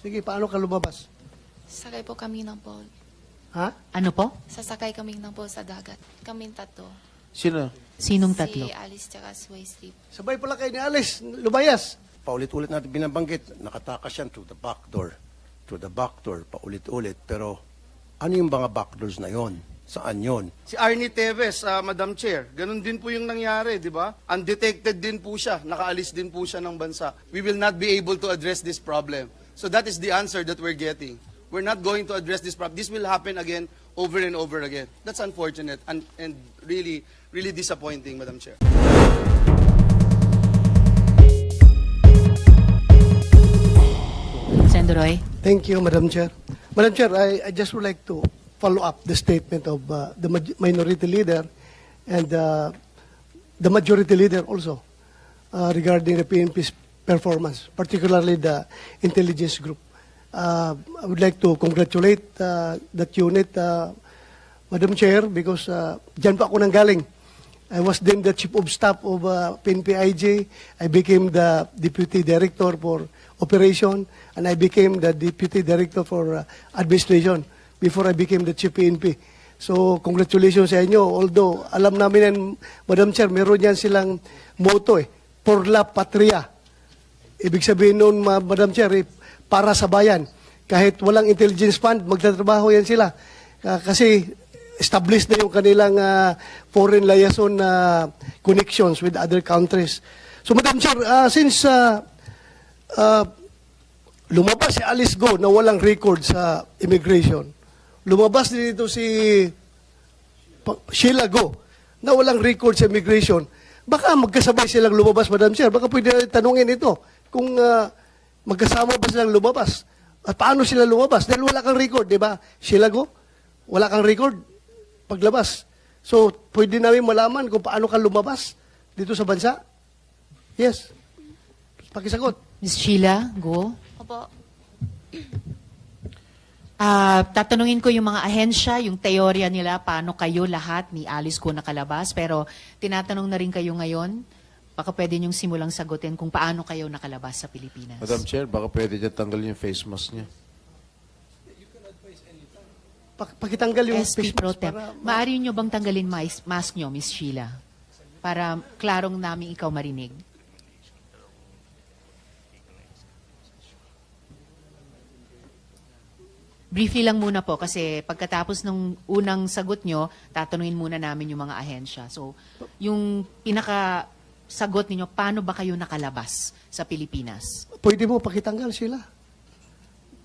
Sige, paano ka lumabas? Sakay po kami ng boat. Ha? Ano po? Sasakay kami ng boat sa dagat. Kaming tatlo. Sino? Sinong tatlo? Si Alice tsaka si Wesley. Sabay pala kayo ni Alice, lumayas. Paulit-ulit natin binabanggit, nakatakas yan through the back door. Through the back door, paulit-ulit. Pero ano yung mga back doors na yon? Saan yon? Si Arnie Teves, ah, Madam Chair, ganun din po yung nangyari, di ba? Undetected din po siya, nakaalis din po siya ng bansa. We will not be able to address this problem. So that is the answer that we're getting. We're not going to address this problem. This will happen again over and over again. That's unfortunate and, and really, really disappointing, Madam Chair. Sendoroy? Thank you, Madam Chair. Madam Chair, I, I just would like to follow up the statement of uh, the maj- minority leader and uh, the majority leader also uh, regarding the PNP's performance, particularly the intelligence group. Uh, I would like to congratulate uh, that unit, uh, Madam Chair, because uh, dyan pa ako nang galing. I was then the chief of staff of uh, PNPIJ. I became the deputy director for operation, and I became the deputy director for uh, administration before I became the chief PNP. So, congratulations sa inyo. Although, alam namin yan, Madam Chair, meron yan silang motto eh, por la patria. Ibig sabihin noon, ma- Madam Chair, eh, para sa bayan. Kahit walang intelligence fund, magtatrabaho yan sila. Ah, kasi established na yung kanilang ah, foreign liaison na connections with other countries. So, Madam Chair, ah, since ah, ah, lumabas si Alice Go na walang record sa immigration, lumabas din dito si Sheila Go na walang record sa immigration, baka magkasabay silang lumabas, Madam Chair. Baka pwede tanungin ito kung ah, magkasama ba silang lumabas. At paano sila lumabas? Dahil wala kang record, di ba? Sheila Go, wala kang record paglabas. So, pwede namin malaman kung paano ka lumabas dito sa bansa. Yes. Pakisagot. Ms. Sheila, go. Opo, Ah, tatanungin ko yung mga ahensya, yung teorya nila, paano kayo lahat ni Alice ko nakalabas. Pero tinatanong na rin kayo ngayon, baka pwede niyong simulang sagutin kung paano kayo nakalabas sa Pilipinas. Madam Chair, baka pwede niya tanggalin yung face mask niya. Pak- pakitanggal yung SP face Pro mask Tem. para- Maaari niyo bang tanggalin mais- mask niyo, Miss Sheila? Para klarong namin ikaw marinig. Briefly lang muna po kasi pagkatapos ng unang sagot nyo, tatanungin muna namin yung mga ahensya. So, yung pinaka sagot ninyo, paano ba kayo nakalabas sa Pilipinas? Pwede mo pakitanggal sila.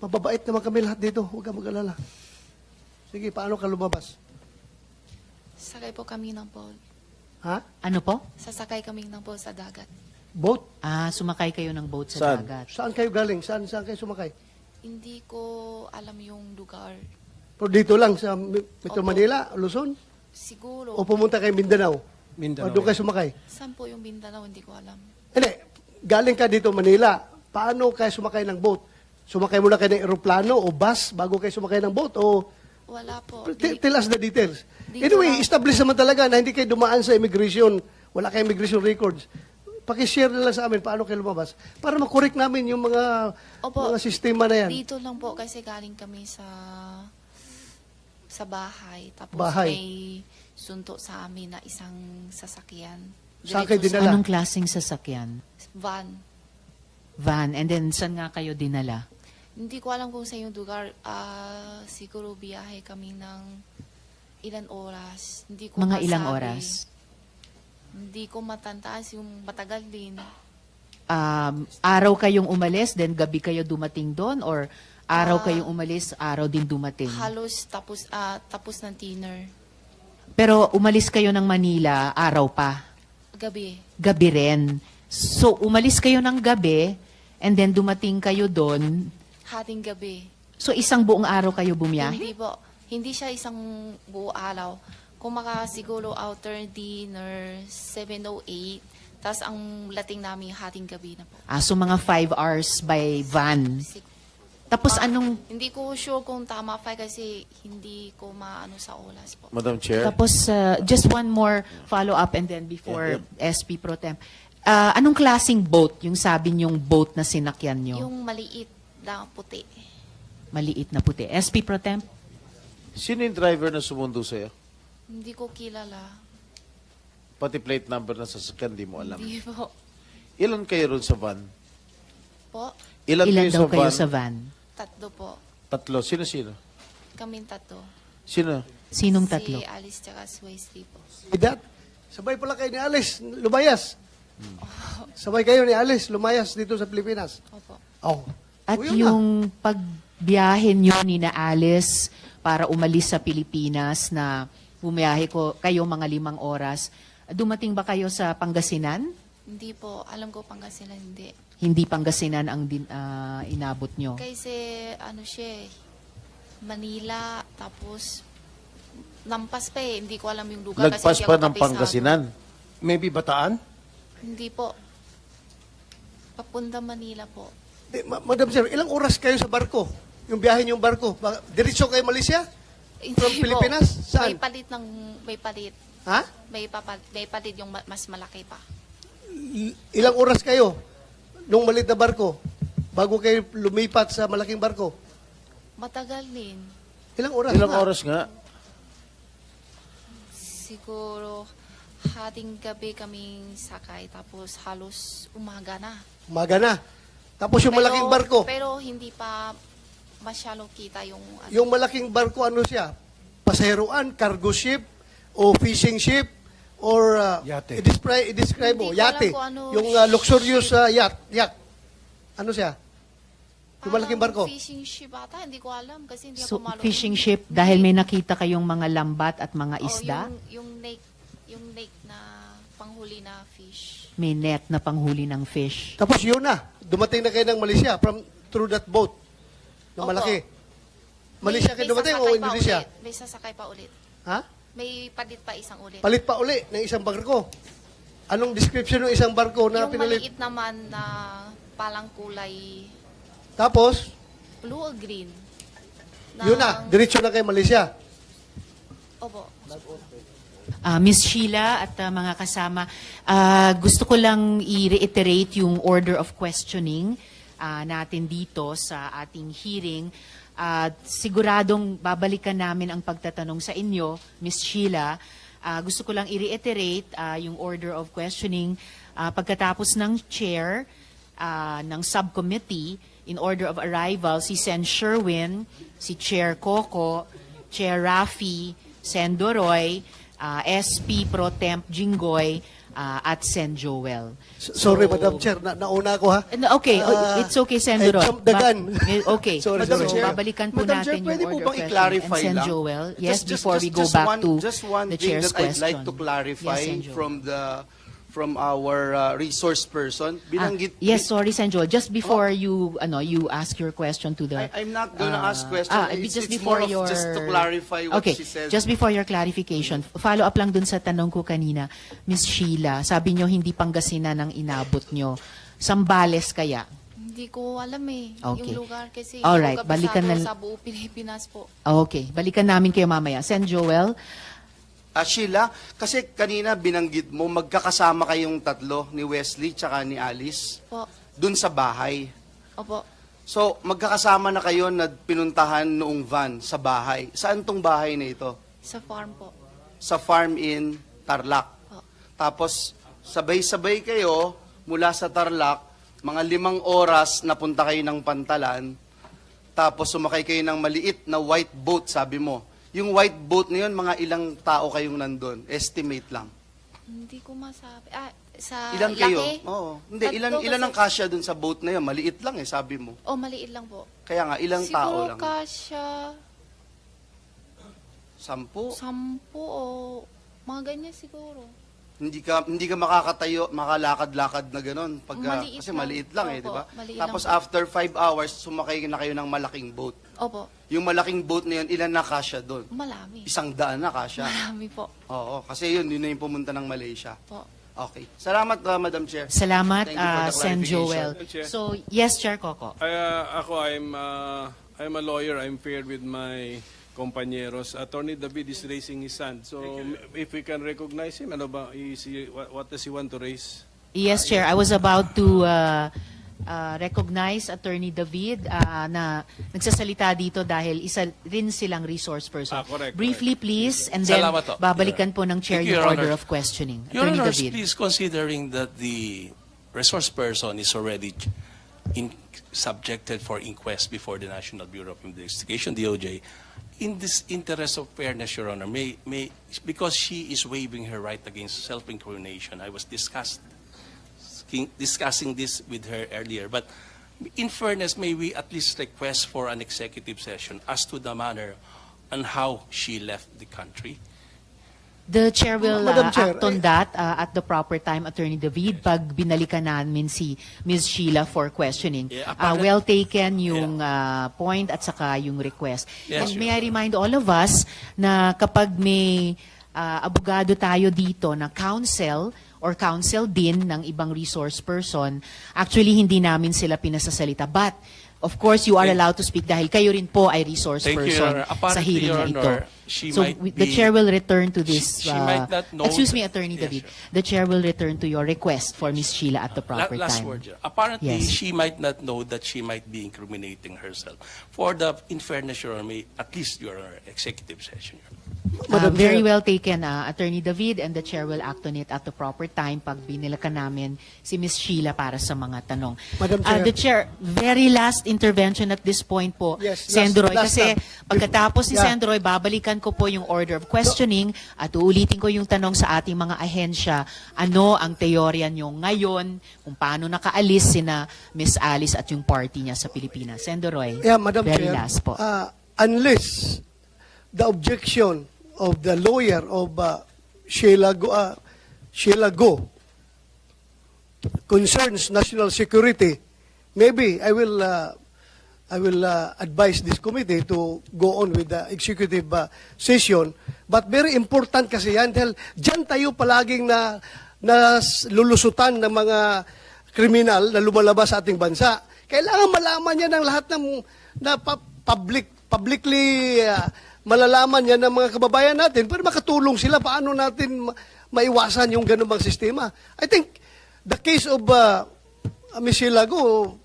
Mababait naman kami lahat dito. Huwag ka mag-alala. Sige, paano ka lumabas? sakay po kami ng boat. Ha? Ano po? Sasakay kami ng boat sa dagat. Boat? Ah, sumakay kayo ng boat sa Saan? dagat. Saan kayo galing? Saan, saan kayo sumakay? Hindi ko alam yung lugar. Pero dito lang sa Metro Opo. Manila, Luzon? Siguro. O pumunta kayo Mindanao? O Mindanao. doon kayo sumakay? Saan po yung Mindanao? Hindi ko alam. Hindi. Galing ka dito Manila. Paano kayo sumakay ng boat? Sumakay muna kayo ng eroplano o bus bago kayo sumakay ng boat? O Wala po. T- tell us the details. Anyway, establish naman talaga na hindi kayo dumaan sa immigration. Wala kayong immigration records. Pakishare na lang sa amin paano kayo lumabas para makorek namin yung mga Opo. mga sistema na yan. Dito lang po kasi galing kami sa sa bahay. Tapos Bahay. may sunto sa amin na isang sasakyan. Saan kayo Diretso dinala? Anong klaseng sasakyan? sa Van. Van. And then, saan nga kayo dinala? Hindi ko alam kung sa yung lugar. Ah, siguro biyahe kami ng ilan oras. Hindi ko Mga ilang masabi. oras? Hindi ko matantaas yung matagal din. Um, araw kayong umalis, then gabi kayo dumating doon? Or araw Ah. kayong umalis, araw din dumating? Halos tapos ah, tapos ng dinner. Pero umalis kayo ng Manila, araw pa. Gabi. Gabi rin. So, umalis kayo ng gabi, and then dumating kayo doon. Hating gabi. So, isang buong araw kayo bumiyahe? Hindi po. Hindi siya isang buo araw. Kung maka siguro outer dinner, 7.08. Tapos ang lating namin hating gabi na po. Ah, so, mga five hours by van. Sig- Tapos, Ah, anong... Hindi ko sure kung tama pa kasi hindi ko maano sa oras po. Madam Chair, Tapos, uh, just one more follow-up and then before SP Pro Tem. Ah, anong klasing boat yung sabi niyong boat na sinakyan niyo? Yung maliit na puti. Maliit na puti. SP Pro Temp? Sino yung driver na sumundo sa'yo? Hindi ko kilala. Pati plate number na sasakyan, di mo alam. Hindi po. Ilan kayo ron sa van? Po, Ilan, Ilan kayo daw sa kayo van? sa van? Tatlo po. Tatlo. Sino-sino? Kaming tatlo. Sino? Sinong tatlo? Si Alice tsaka si Wesley po. That, sabay pala kayo ni Alice, lumayas. Sabay kayo ni Alice, lumayas dito sa Pilipinas. Opo. Oh. At O, yun na. yung pagbiyahe nyo ni na Alice para umalis sa Pilipinas na bumiyahe ko kayo mga limang oras, dumating ba kayo sa Pangasinan? Hindi po. Alam ko Pangasinan hindi. Hindi Pangasinan ang din, ah, inabot nyo. Kasi ano siya eh, Manila, tapos lampas pa eh. Hindi ko alam yung lugar. kasi Lagpas hindi pa ako ng kapisado. Pangasinan. Maybe Bataan? Hindi po. Papunta Manila po. Eh, Ma- Madam Sir, ilang oras kayo sa barko? Yung biyahe niyong barko? Ba- Diretso kayo Malaysia? Hindi From po. Pilipinas? Saan? May palit ng, may palit. Ha? May, papal, may palit yung ma- mas malaki pa. I- Ilang oras kayo nung malit na barko bago kayo lumipat sa malaking barko? Matagal din. Ilang oras? Ilang na? oras nga? Siguro hating gabi kaming sakay tapos halos umaga na. Umaga na. Tapos yung Pero- malaking barko, Pero hindi pa masyalo kita yung ano, yung malaking barko ano siya? Paseroan, cargo ship, o fishing ship, or uh, Yate. i-describe, i-describe mo, Hindi ko alam yate. kung ano yung uh, luxurious uh, yacht, yacht. Ano siya? Yung malaking barko. fishing ship ata, hindi ko alam kasi hindi So, ako malo. fishing ship, dahil may nakita kayong mga lambat at mga Oh, isda, yung, yung lake, yung lake na panghuli na fish. may net na panghuli ng fish. Tapos yun na, dumating na kayo ng Malaysia from through that boat na Opo. malaki. Malaysia May- kayo dumating o sasakay pa Indonesia? ulit. May sasakay pa ulit. Ha? May palit pa isang ulit. Palit pa uli ng isang barko. Anong description ng isang barko na yung pinalit? maliit naman na palang kulay Tapos, blue or green. yun na, diretso na kayo Malaysia. Opo. Ah, Miss Sheila at ah, mga kasama, ah, gusto ko lang i-reiterate yung order of questioning ah, natin dito sa ating hearing. At siguradong babalikan namin ang pagtatanong sa inyo, Miss Sheila. Ah, gusto ko lang i-reiterate ah, yung order of questioning. Ah, pagkatapos ng chair ah, ng subcommittee in order of arrival si Sen. Sherwin, si Chair Coco, Chair Rafi, Sen. Doroy, ah, SP Pro Temp Jinggoy, ah, at Sen Joel. S- Sorry, So- Madam Chair, na nauna ako ha. No, Okay, Ah, it's okay, Sen I jumped the Ba- gun. okay, Sorry, so sorry. Chair. babalikan po Madam natin Chair, pwede yung po order bang i-clarify And lang? Joel, yes, Just- just- before we just- go just back one- to Just one the thing chair's that I'd like question. to clarify Yes, from the from our uh, resource person. Ah, Binanggit yes, sorry, Sen Joel. Just before you, ano, you ask your question to the... I, I'm not gonna uh, ask question. ah, It's, just it's before more of your... just to clarify what okay, she said. just before your clarification, follow up lang dun sa tanong ko kanina, Miss Sheila, sabi nyo hindi Pangasinan ang inabot nyo. Sambales kaya? Hindi ko alam eh. Okay. Yung lugar kasi hindi ko balikan na- sa buo Pilipinas po. Okay, balikan namin kayo mamaya. Sen Joel, Ah, Sheila, kasi kanina binanggit mo, magkakasama kayong tatlo, ni Wesley tsaka ni Alice, Po. dun sa bahay. Opo. So, magkakasama na kayo na pinuntahan noong van sa bahay. Saan tong bahay na ito? Sa farm po. Sa farm in Tarlac. Po. Tapos, sabay-sabay kayo mula sa Tarlac, mga limang oras napunta kayo ng Pantalan, tapos sumakay kayo ng maliit na white boat, sabi mo. Yung white boat na yun, mga ilang tao kayong nandun? Estimate lang. Hindi ko masabi. Ah, sa Ilan laki? kayo? Oo. Hindi, Tatlo ilan, ilan ang kasi- kasya dun sa boat na yun? Maliit lang eh, sabi mo. Oh, maliit lang po. Kaya nga, ilang Siguro tao lang? kasya Sampu. sampu o mga ganyan siguro. Hindi ka hindi ka makakatayo, makalakad-lakad na ganun pagka Maliit kasi lang. maliit lang eh, Opo, di ba? maliit Tapos lang after five hours, sumakay na kayo ng malaking boat. Opo, Yung malaking boat na yun, ilan na kasya doon? malami. Isang daan na kasya. Marami po. Oo, kasi yun, yun na yung pumunta ng Malaysia. Po. Okay. Salamat, uh, Madam Chair. salamat, Thank you for ah, Sen clarification. Joel. Chair. So, yes, Chair Coco. Ay, ah, ako, I'm, uh, I'm a lawyer. I'm paired with my compañeros. Attorney David is raising his hand. So, if we can recognize him, ano ba, is he, what, what does he want to raise? Yes, Chair. I was about to uh, uh, recognize Attorney David uh, na nagsasalita dito dahil isa rin silang resource person. Ah, correct, Briefly, please, and then Salamat po. babalikan po ng Chair Thank you, yung Your order Honor. of questioning. Your Attorney Honor, David. please considering that the resource person is already in, subjected for inquest before the National Bureau of Investigation, DOJ, in this interest of fairness, Your Honor, may, may, because she is waiving her right against self-incrimination, I was discussed, discussing this with her earlier, but in fairness, may we at least request for an executive session as to the manner and how she left the country? The Chair will Madam uh, Chair, act on eh- that uh, at the proper time, Attorney David, pag binalikan namin si Ms. Sheila for questioning. Yeah, Uh, apparent- well taken yung uh, point at saka yung request. Yes, And Your may I remind all of us na kapag may uh, abogado tayo dito na counsel or counsel din ng ibang resource person, actually hindi namin sila pinasasalita. But, of course, you are allowed to speak dahil kayo rin po ay resource Thank you, person Your Honor. sa Apparently, hearing Your na ito. Honor, she so might we- the be- chair will return to this. She- she uh, might not know excuse me, Attorney Yes, David. sure. The chair will return to your request for Ms. Sheila at the La- proper last time. word, Your- Apparently, Yes. she might not know that she might be incriminating herself. For the, in fairness, Your Honor, at least Your executive session. Uh, very well taken, uh, Attorney David, and the chair will act on it at the proper time pag binilakan namin si Ms. Sheila para sa mga tanong. Madam Uh, Chair. the chair, very last intervention at this point po, Yes, last- Sendroy, last kasi time. pagkatapos ni Yeah. Sendroy, babalikan ko po yung order of questioning at uulitin ko yung tanong sa ating mga ahensya, ano ang teorya nyo ngayon, kung paano nakaalis sina Miss Alice at yung party niya sa Pilipinas. Sendroy, Yeah, Madam very Chair. last po. uh, unless the objection of the lawyer of uh, Sheila Go, uh, Sheila Go concerns national security, maybe I will uh, I will uh, advise this committee to go on with the executive uh, session. But very important kasi yan dahil dyan tayo palaging na, na lulusutan ng mga kriminal na lumalabas sa ating bansa. Kailangan malaman niya ng lahat ng na public publicly uh, malalaman niya ng mga kababayan natin para makatulong sila paano natin ma- maiwasan yung ganung bang sistema. I think the case of uh, Ms. Lago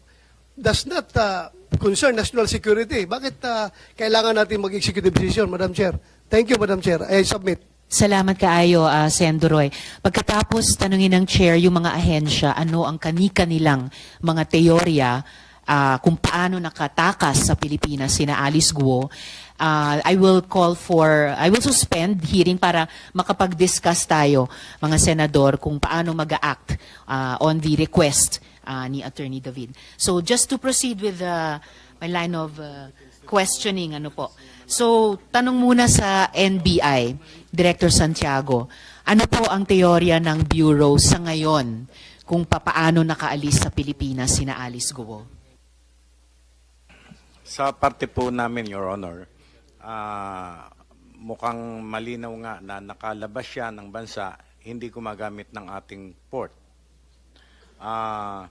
does not uh, concern national security. Bakit uh, kailangan natin mag-executive decision, Madam Chair? Thank you, Madam Chair. I submit. Salamat kaayo, uh, Sendroy. Pagkatapos tanungin ng chair yung mga ahensya, ano ang kanika nilang mga teorya ah, kung paano nakatakas sa Pilipinas sina Alice Guo, ah, I will call for, I will suspend hearing para makapag-discuss tayo, mga senador, kung paano mag-act ah, on the request ah, ni Attorney David. So just to proceed with the, my line of uh, questioning, ano po. So, tanong muna sa NBI, Director Santiago, ano po ang teorya ng Bureau sa ngayon kung papaano nakaalis sa Pilipinas sina Alice Guo? Sa parte po namin, Your Honor, ah, mukhang malinaw nga na nakalabas siya ng bansa, hindi gumagamit ng ating port. Ah,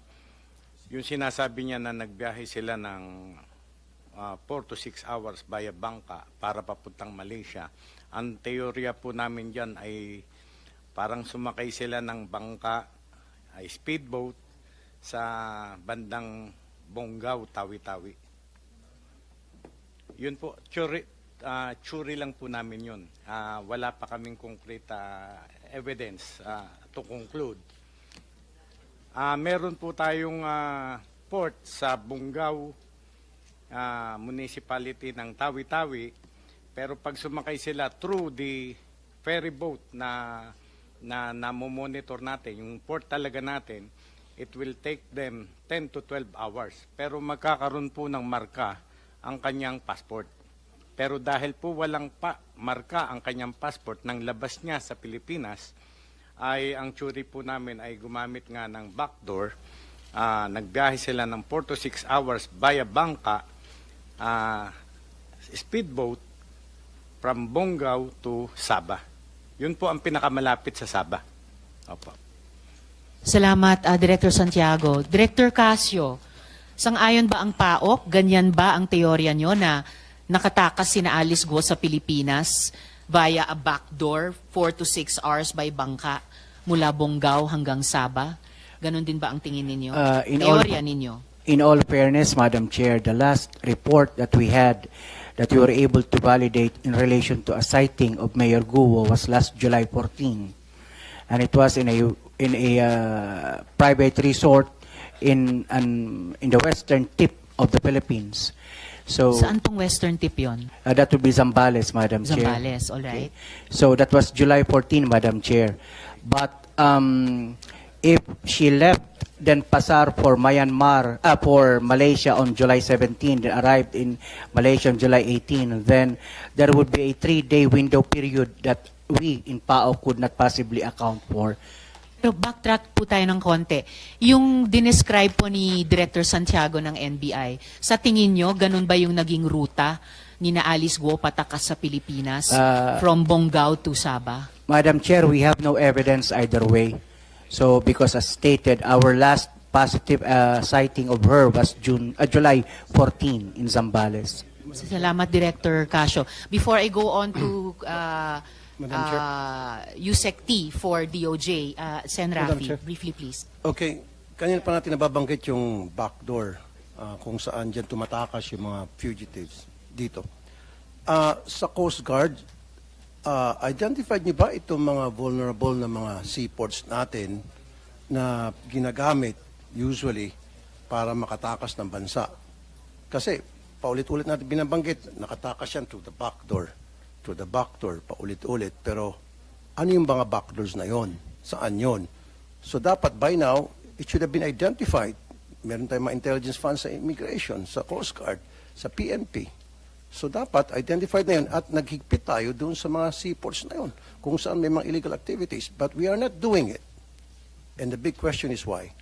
yung sinasabi niya na nagbiyahe sila ng 4 to 6 hours via bangka para papuntang Malaysia, ang teorya po namin dyan ay parang sumakay sila ng bangka, ay speedboat, sa bandang Bonggao, Tawi-Tawi. Yun po, tsuri, ah, tsuri lang po namin yun. Ah, wala pa kaming concrete ah, evidence ah, to conclude. Ah, meron po tayong ah, port sa Bungaw ah, municipality ng Tawi-Tawi, pero pag sumakay sila through the ferry boat na na namomonitor natin, yung port talaga natin, it will take them 10 to 12 hours. Pero magkakaroon po ng marka ang kanyang passport. Pero dahil po walang pa, marka ang kanyang passport nang labas niya sa Pilipinas, ay ang tsuri po namin ay gumamit nga ng backdoor. Ah, nagbiyahe sila ng 4 to 6 hours via bangka, ah, speedboat from Bonggao to Sabah. Yun po ang pinakamalapit sa Sabah. Opo. Salamat, ah, Director Santiago. Director Casio, sang-ayon ba ang PAOK? Ganyan ba ang teorya nyo na nakatakas sina Alice Guo sa Pilipinas via a backdoor, 4 to 6 hours by bangka mula Bonggao hanggang Sabah? Ganon din ba ang tingin ninyo? Uh, in all- Teorya ninyo? In all fairness, Madam Chair, the last report that we had that we were able to validate in relation to a sighting of Mayor Guo was last July 14. And it was in a in a uh, private resort in an, in the western tip of the Philippines. So Saan tong western tip yon? uh, that would be Zambales, Madam Chair. Zambales, all right. So that was July 14, Madam Chair. But um, if she left then Pasar for Myanmar, uh, for Malaysia on July 17, then arrived in Malaysia on July 18, then there would be a three-day window period that we in PAO could not possibly account for. Pero backtrack po tayo ng konti. Yung dinescribe po ni Director Santiago ng NBI, sa tingin nyo, ganun ba yung naging ruta ni na Alice Guo patakas sa Pilipinas Ah. from Bonggao to Sabah? Madam Chair, we have no evidence either way. So because as stated, our last positive uh, sighting of her was June, uh, July 14 in Zambales. Salamat, Director Casio. Before I go on to uh, Madam Chair. uh, USEC T for DOJ, uh, Sen. Madam Rafi, Chair. briefly please. Okay, kanina pa natin nababanggit yung backdoor ah, kung saan dyan tumatakas yung mga fugitives dito. Ah, sa Coast Guard, ah, identified niyo ba itong mga vulnerable na mga seaports natin na ginagamit usually para makatakas ng bansa? Kasi paulit-ulit natin binabanggit, nakatakas yan through the back through the back door, paulit-ulit. Pero ano yung mga backdoors na yon? Saan yon? So dapat by now, it should have been identified. Meron tayong mga intelligence funds sa immigration, sa Coast Guard, sa PNP. So dapat identified na yun at naghigpit tayo doon sa mga seaports na yun kung saan may mga illegal activities. But we are not doing it. And the big question is why.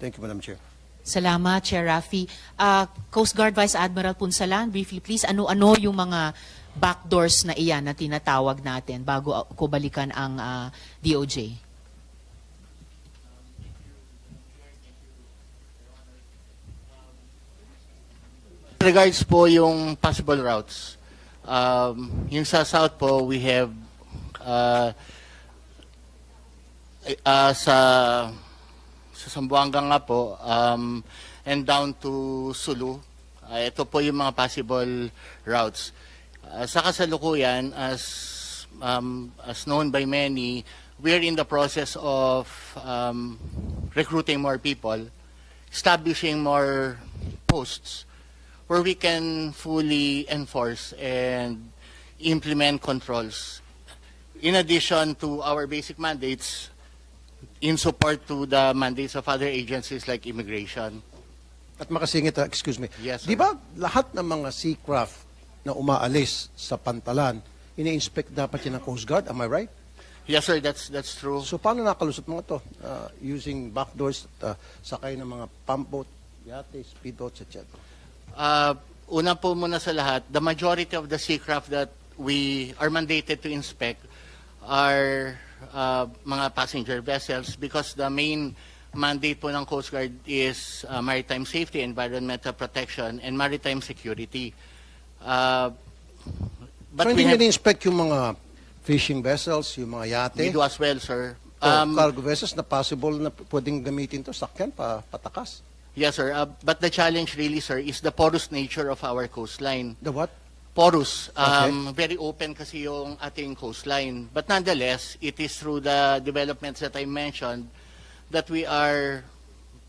Thank you, Madam Chair. Salamat, Chair Rafi. Uh, Coast Guard Vice Admiral Punsalan, briefly please, ano-ano yung mga backdoors na iyan na tinatawag natin bago ko balikan ang uh, DOJ? regards po yung possible routes, um, yung sa south po, we have uh, uh, sa sa Sambuanga nga po um, and down to Sulu. Uh, ito po yung mga possible routes. Uh, sa kasalukuyan, as um, as known by many, we're in the process of um, recruiting more people, establishing more posts where we can fully enforce and implement controls. In addition to our basic mandates, in support to the mandates of other agencies like immigration. At makasingit, ah, excuse me. Yes, Di ba lahat ng mga seacraft na umaalis sa pantalan, ini-inspect dapat yan ng Coast Guard? Am I right? Yes, sir, that's that's true. So paano nakalusot mga to? Uh, using backdoors, uh, sakay ng mga pump boat, yate, speedboats, etc. Uh, una po muna sa lahat, the majority of the seacraft that we are mandated to inspect are uh, mga passenger vessels because the main mandate po ng Coast Guard is uh, maritime safety, environmental protection, and maritime security. Uh, But so we, hindi have, inspect yung mga fishing vessels, yung mga yate, we do as well, sir. Um, cargo vessels na possible na pwedeng gamitin to, sakyan, pa, patakas. yes, sir. Uh, but the challenge really, sir, is the porous nature of our coastline. The what? porous. Um, Very open kasi yung ating coastline. But nonetheless, it is through the developments that I mentioned that we are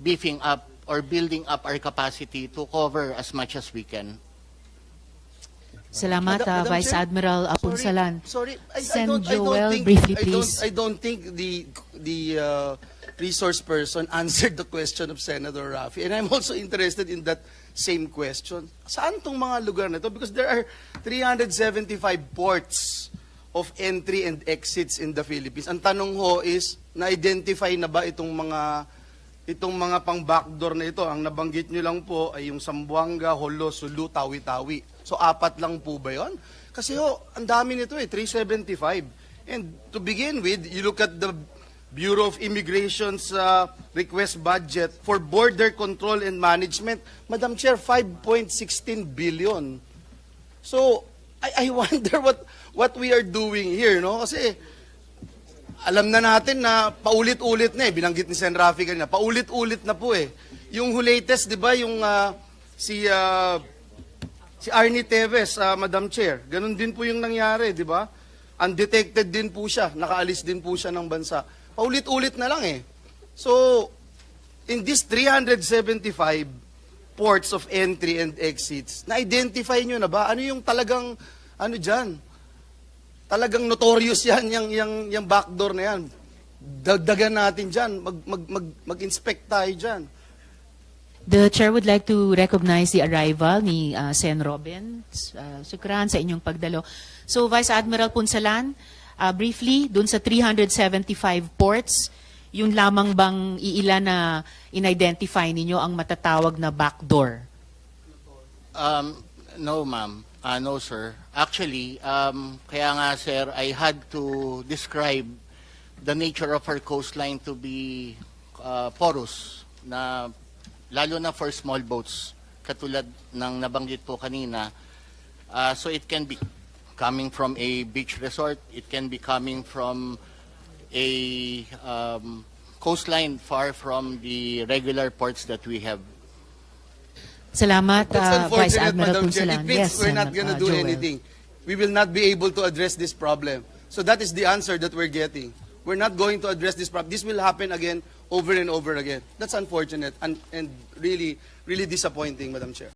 beefing up or building up our capacity to cover as much as we can. Salamat, Madam- uh, Madam Vice Chair, Admiral sorry- Apunsalan. Sorry, I, I Sen. don't, I don't Joel, think, briefly, I please. don't, I don't think the the uh, resource person answered the question of Senator Rafi, and I'm also interested in that same question. Saan tong mga lugar na to? Because there are 375 ports of entry and exits in the Philippines. Ang tanong ho is, na-identify na ba itong mga itong mga pang backdoor na ito? Ang nabanggit nyo lang po ay yung Sambuanga, Holo, Sulu, Tawi-Tawi. So apat lang po ba yon? Kasi ho, ang dami nito eh, 375. And to begin with, you look at the Bureau of Immigration's uh, request budget for border control and management, Madam Chair, 5.16 billion. So, I, I wonder what what we are doing here, no? Kasi alam na natin na paulit-ulit na eh, binanggit ni Sen. Rafi kanina, paulit-ulit na po eh. Yung latest, di ba, yung ah, si ah, si Arnie Teves, ah, Madam Chair, ganun din po yung nangyari, di ba? Undetected din po siya, nakaalis din po siya ng bansa. Paulit-ulit na lang eh. So, in this 375 ports of entry and exits, na-identify nyo na ba? Ano yung talagang, ano dyan? Talagang notorious yan, yung, yung, yung backdoor na yan. Dagdagan natin dyan, mag, mag, mag, mag-inspect tayo dyan. The chair would like to recognize the arrival ni uh, Sen. Robin. Uh, sukran sa inyong pagdalo. So, Vice Admiral Punsalan, uh, briefly, dun sa 375 ports, yun lamang bang iilan na in-identify ninyo ang matatawag na backdoor? Um, no, ma'am. Ah, no, sir. Actually, um, kaya nga, sir, I had to describe the nature of our coastline to be uh, porous, na lalo na for small boats, katulad ng nabanggit po kanina. Ah, so it can be coming from a beach resort, it can be coming from a um, coastline far from the regular ports that we have Salamat, uh, Vice Admiral Madam Chair. It means we're not going to uh, do Joel. anything. We will not be able to address this problem. So that is the answer that we're getting. We're not going to address this problem. This will happen again, over and over again. That's unfortunate and, and really, really disappointing, Madam Chair.